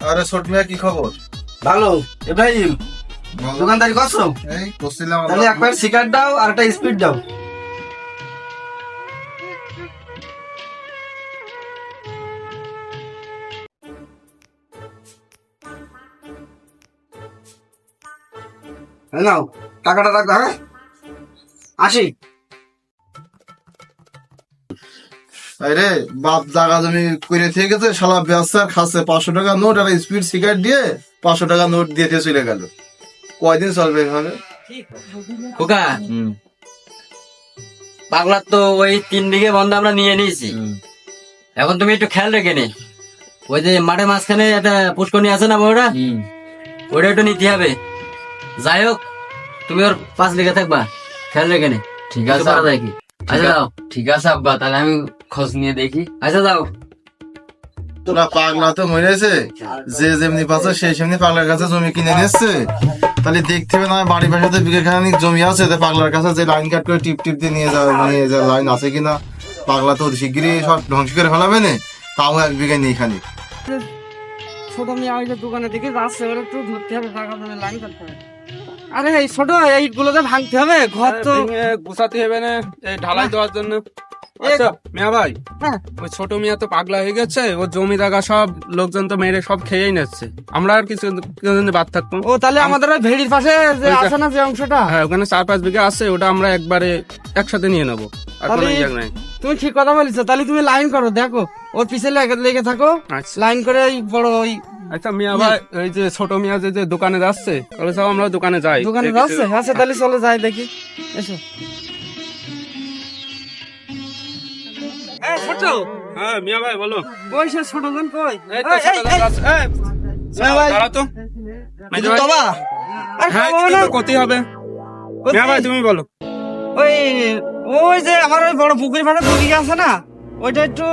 আরে ছোট মিয়া কি খবর? ভালো। ইব্রাহিম দোকানদারি করছ? এই করছিলাম তাহলে এক প্যাকেট সিগারেট দাও আর একটা স্পিড দাও। নাও টাকাটা রাখ হ্যাঁ? আসি। আরে বাপ জাগা জমি করে থেকে গেছে শালা ব্যবসা খাচ্ছে। পাঁচশো টাকা নোট আর স্পিড সিগারেট দিয়ে পাঁচশো টাকা নোট দিয়ে দিয়ে চলে গেল। কয়দিন চলবে এভাবে? খোকা পাগলার তো ওই তিন বিঘে বন্ধ আমরা নিয়ে নিয়েছি। এখন তুমি একটু খেয়াল রেখে নে। ওই যে মাঠে মাঝখানে একটা পুষ্করণী আছে না বড়রা? ওটা একটু নিতে হবে। যাই হোক তুমি ওর পাঁচ বিঘা থাকবা। খেয়াল রেখে নে। ঠিক আছে আচ্ছা ঠিক আছে আব্বা তাহলে আমি খোঁজ নিয়ে দেখি। আচ্ছা যাও। তোরা পাগলা তো মরেছে। যে যেমনি পাচ্ছে সেই সেমনি পাগলার কাছে জমি কিনে নিচ্ছে তাহলে দেখতে হবে না বাড়ি পাশে তো বিঘা খানিক জমি আছে তো পাগলার কাছে যে লাইন কাট করে টিপ টিপ দিয়ে নিয়ে যাবে নিয়ে যাওয়ার লাইন আছে কিনা? পাগলা তো শিগগিরই সব ধ্বংস করে ফেলাবে না। তাও এক বিঘা নেই খানিক ছোট মেয়ে ওই যে দোকানে দেখে যাচ্ছে ওরা একটু ধরতে হবে টাকা দেবে লাইন করতে হবে আরে এই ছোট এইগুলো তো ভাঙতে হবে ঘর তো গুছাতে হবে না এই ঢালাই দেওয়ার জন্য। মিয়া ভাই হ্যাঁ। ওই ছোট মিয়া তো পাগলা হয়ে গেছে ও জমি জায়গা সব লোকজন তো মেরে সব খেয়েই নিচ্ছে। আমরা আর কিছু কিছুদিন বাদ থাকব ও তাহলে আমাদের ওই ভেড়ির পাশে যে আছে না যে অংশটা? হ্যাঁ ওখানে চার পাঁচ বিঘা আছে ওটা আমরা একবারে একসাথে নিয়ে নেব। আর কোনো ইয়ে নাই। তুমি ঠিক কথা বলিস তাহলে তুমি লাইন করো দেখো। ওর পিছে লেগে লেগে থাকো। আচ্ছা। লাইন করে ওই বড় ওই আচ্ছা মিয়া ভাই ওই যে ছোট মিয়া যে যে দোকানে যাচ্ছে তাহলে সব আমরা দোকানে যাই। দোকানে যাচ্ছে? আচ্ছা তাহলে চলো যাই দেখি। এসো। ছোট হ্যাঁ মিয়া ভাই বলো। ওই সে ছোট জন কই? এই তো ছোট এই, আছে। এই, মিয়া ভাই। দাঁড়াও তো। মেজো আর হ্যাঁ খাব না। তো হবে। মিয়া ভাই তুমি বলো। ওই ওই যে আমার ওই বড় পুকুরি ফাটা দুদিকে আছে না ওইটা একটু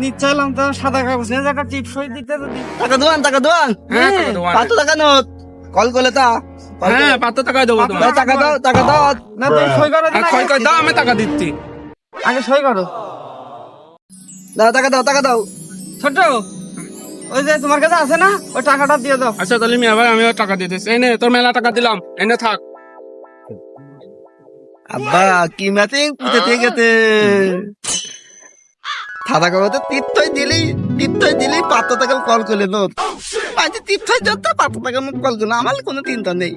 নিতে তো সাদা কাগজ নিয়ে। একটা টিপ সই দিতে যদি। টাকা দোয়ান টাকা দোয়ান হ্যাঁ হ্যাঁ, টাকা দেবো। পাঁচশো টাকা নোট। কল করলে তা। হ্যাঁ পাঁচশো টাকা দেবো টাকা দাও টাকা দাও। না তুই সই ক্ষয় করে দাও আমি টাকা দিচ্ছি। আগে সই করো। দাও টাকা দাও টাকা দাও। ছোট ওই যে তোমার কাছে আছে না ওই টাকাটা দিয়ে দাও। আচ্ছা তাহলে মিয়া ভাই আমিও টাকা দিয়ে দিচ্ছি। এই নে তোর মেলা টাকা দিলাম। এনে থাক। আব্বা কি ম্যাচিং পুঁতে থেকে গেছে? সাদা কাগজে তীর্থই দিলি তীর্থই দিলি পাঁচশো টাকা কল করলে নোট পাঁচশো তীর্থই যত টাকা নোট কল করল আমার কোনো চিন্তা নেই।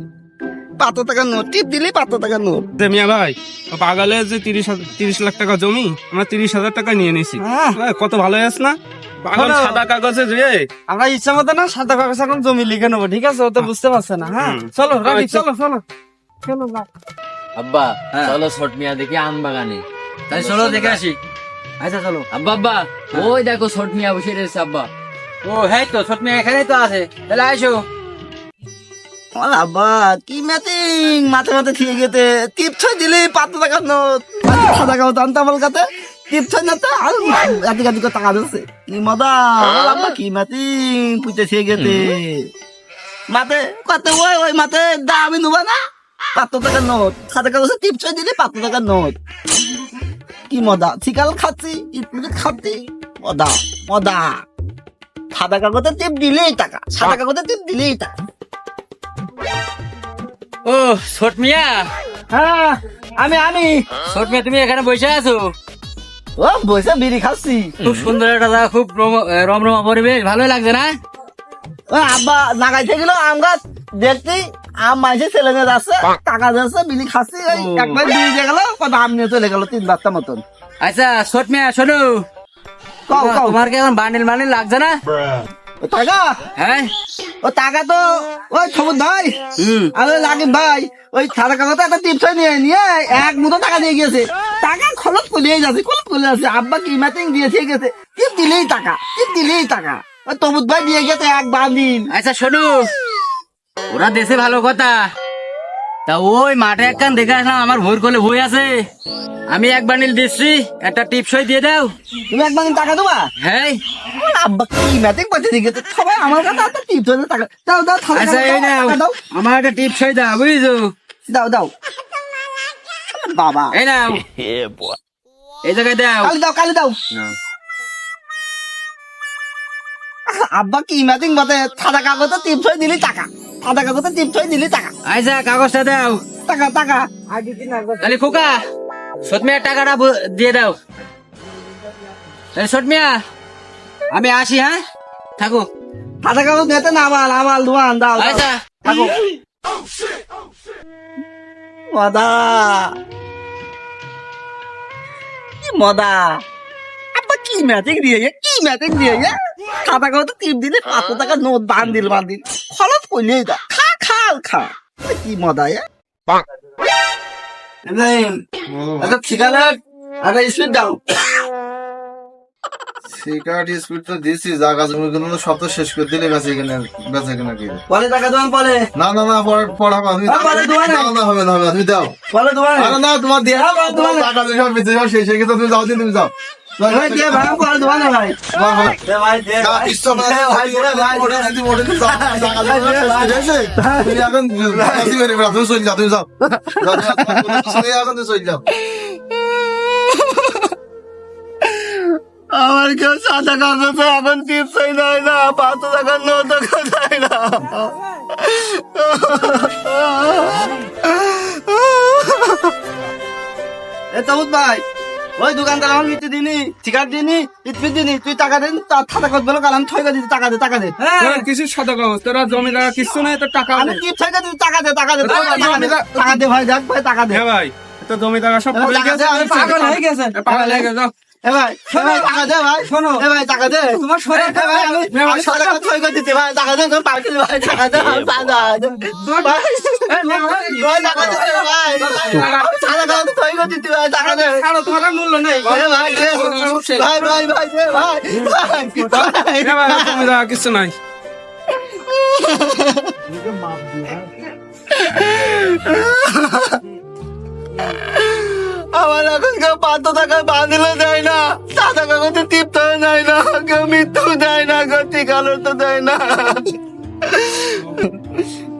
পাঁচশো টাকা নোট। টিপ দিলি পাঁচশো টাকা নোট। দে মিয়া ভাই ও পাগালের যে তিরিশ তিরিশ লাখ টাকা জমি আমরা তিরিশ হাজার টাকা নিয়ে নিছি হ্যাঁ। কত ভালো আছে না? পাগল সাদা কাগজে যে আমরা ইচ্ছা মতো না সাদা কাগজ এখন জমি লিখে নেব ঠিক আছে? ও তো বুঝতে পারছে না হ্যাঁ? চলো রাখি আচ্ছা। চলো চলো চলো আব্বা হ্যাঁ। চলো ছোট মিয়া দেখি আম বাগানে। তাই চলো দেখে আসি। আচ্ছা চলো। আব্বা আব্বা ওই দেখো ছোট মিয়া বসে রয়েছে আব্বা। ও হ্যাঁ তো ছোট মেয়ে এখানেই তো আছে। তাহলে আসো আব্বা কি ম্যাচিং মাথে মাথে ঠিক গেছে তীর্থই দিলি পাঁচশো টাকা নোট। সাদা কাগজ আনতে আমার কাছে তীর্থই না তো আর এদিক এদিক টাকা দিচ্ছে কি মজা? আব্বা কি ম্যাচিং পুঁতে ঠিক গেছে মাতে কত ওই ওই মাতে দা আমি নেব না? পাঁচশো টাকার নোট। সাদা কাগজে টিপছই দিলি পাঁচশো টাকার নোট। কি মজা? শিকাল খাচ্ছি ইটপুলি খাচ্ছি। মজা মজা। সাদা কাগজে টিপ দিলেই টাকা। সাদা কাগজে টিপ দিলেই টাকা। ও ছোট মিয়া। হ্যাঁ আমি আমি ছোট মিয়া তুমি এখানে বসে আছো? ও বসে বিড়ি খাচ্ছি। খুব সুন্দর একটা জায়গা খুব রম- রমরমা পরিবেশ ভালোই লাগছে না? ও আব্বা লাগাইতে গেল আম গাছ। দেখছি আম মাইছে ছেলে মেয়ে যাচ্ছে টাকা যাচ্ছে বিড়ি খাচ্ছি ওই একবার বিড়ি দিয়ে গেল কত আম নিয়ে চলে গেল তিন বাচ্চা মতন। আচ্ছা ছোট মিয়া শোনো। তোমার কি এখন বান্ডিল বান্ডিল লাগছে না? টাকা হ্যাঁ? ও টাকা তো ওই সবুজ ভাই আর লাগিম ভাই ওই সাদা কাগজে একটা নিয়ে নিয়ে এক মুঠো টাকা দিয়ে গেছে টাকা খরচ করিয়ে যাচ্ছে খরচ করে যাচ্ছে। আব্বা কি ম্যাচিং দিয়েছে গেছে। টিপ দিলেই টাকা টিপ দিলেই টাকা ওই তবুদ ভাই দিয়ে গেছে এক বান্দিল আচ্ছা শোনো। ওরা দেশে ভালো কথা। তা ওই মাঠে একখান দেখে আসলাম আমার ভোর করলে ভুই আছে। আমি এক বান্ডিল দিচ্ছি একটা টিপসই দিয়ে দাও। তুমি এক বান্দিল টাকা দেবা? হ্যাঁ আব্বা কি সবাই আমার কাছে একটা টিপস টাকা দাও দাও আচ্ছা কাগজ এই নাও। আমার একটা দাও বুঝছ? দাও দাও। বাবা। এই নাও। এই জায়গায় দাও। কালি দাও কালি দাও। আব্বা কি ম্যাচিং বলে সাদা কাগজে টিপ দিলি টাকা। সাদা কাগজে টিপ ছয় দিলি টাকা। আইসা কাগজটা দাও। টাকা টাকা। তাহলে খোকা সতমিয়া টাকাটা দিয়ে দাও। সতমিয়া আমি আসি হ্যাঁ? থাকো। সাদা কাগজ নেতে না আমার আমার দোয়ান দাও। আইসা থাকো। মদা। মদা? ম্যাচিং দিয়ে কি ম্যাচিং দিয়ে কাগজে টিপ দিলে পাঁচশো টাকা নোট বান্দিল বান্দিল খরচ করলে এটা খা খা খা। কি মদা এ? ইব্রাহিম একটা স্পিড দাও। সিগারেট স্পিড তো দিছি জায়গা জমি গুলো সব তো শেষ করে দিলে বেঁচে কিনে বেঁচে কিনা কি পরে টাকা দেওয়ান পরে? না না না পড়া পড়াবো তুমি পরে না না হবে না হবে না তুমি দাও। পরে তোমার না তোমার দিয়ে। বল, তোমার- টাকা দিয়ে সব বেঁচে সব শেষ হয়ে গেছে তুমি যাও দিন তুমি যাও। ভাই দিয়ে ভাই না ভাই। দে ভাই দে না, ভাই। দে ভাই দে ভাই যদি। তুমি এখন মেরে তুমি যাও। তুমি যাও এখন তুমি যাও আমার কেউ সাদা কাগজে এখন টিপসই নাই না পাঁচশো টাকা নোট দেয় না। এ তবুত ভাই। ওই দোকানদার আমার মিষ্টি দিনি ঠিকার দিনি ইটপিট দিনি তুই টাকা দিন তার খাতা কত বলো কাল আমি ছয় দিতে টাকা দে টাকা দে। তোরা কিছু সাদা কাগজ তোরা জমি জায়গা কিছু নাই তো টাকা আমি টিপ ছয় দিতে টাকা দে টাকা দে টাকা দে, টাকা ভাই দেখ ভাই টাকা দে। হ্যাঁ ভাই তো জমি জায়গা সব এবার পড়ে গেছে আমি পাগল হয়ে গেছে। এ, পাগল হয়ে গেছে ভাই ভাই টাকা দে ভাই। শোনো। এ ভাই টাকা দে। তোমার শরীর ভাই আমি আমি করে দিতে ভাই টাকা দে তুমি পার্কে ভাই টাকা দে আমি টাকা দে। ভাই কিছু নাই আমার এখন কেউ পাঁচশো টাকায় বাঁধিলে দেয় না সাদা কাগজে টিপতে দেয় না কেউ মৃত্যু দেয় না কেউ টিকালো তো দেয় না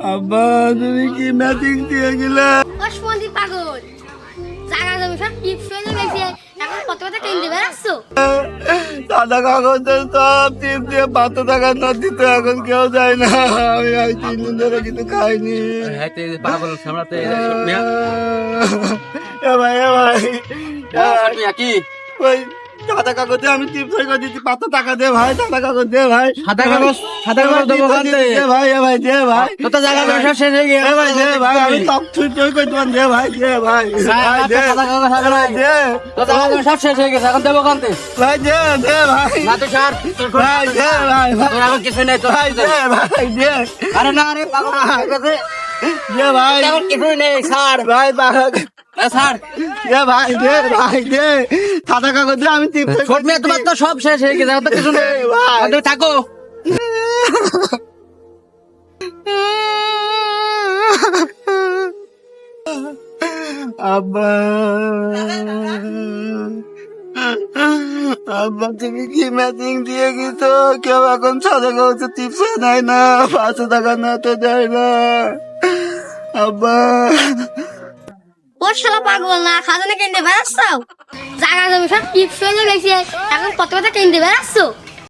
আব্বা তুমি কি ম্যাচিং দিয়ে গেলে? অসমন্দি পাগল। জায়গা জমি সব টিপস হয়ে গেছে এখন কত কথা কিনতে বেড়াচ্ছো সাদা কাগজে সব টিপ দিয়ে পাঁচশো টাকা না দিতে এখন কেউ যায় না। আমি আজ তিন দিন ধরে কিছু খাইনি। পাগল সামলাতে এ ভাই এ ভাই। কি? ওই সাদা কাগজে আমি টিপ সই করে দিচ্ছি পাঁচশো টাকা দে ভাই সাদা কাগজ দে ভাই। সাদা কাগজ সাদা কাগজ দেবো দে ভাই এ ভাই দে ভাই। তো তো জায়গা সব শেষ হয়ে গেছে ভাই দে ভাই আমি সব তুই কই তোমার দে ভাই দে ভাই ভাই দে। সাদা কাগজ সাদা ভাই দে। তো জায়গা সব শেষ হয়ে গেছে এখন দেবো থেকে। ভাই দে দে ভাই। না তো সার ভাই দে ভাই তোর এখন কিছু নেই তোর ভাই দে ভাই দে। আরে না রে পাগল হয়ে গেছে দে ভাই। এখন কিছুই নেই সার ভাই দে ভাই দে ভাই দে। সাদা কাগজে আমি তোমার তো সব শেষ হয়ে গেছে এখন তো কিছু নেই। ভাই। এখন তুমি থাকো। আব্বা। আব্বা তুমি কি ম্যাচিং দিয়ে গেছো? কেউ এখন সাদা কাগজে টিপসে নেয় না পাঁচশো টাকা না তো দেয় না। আব্বা। ওর পাগল না, খাজানা কিনতে বেড়াচ্ছ জায়গা জমি সব টিপস গেছে। এখন কত কথা কিনতে বেড়াচ্ছো?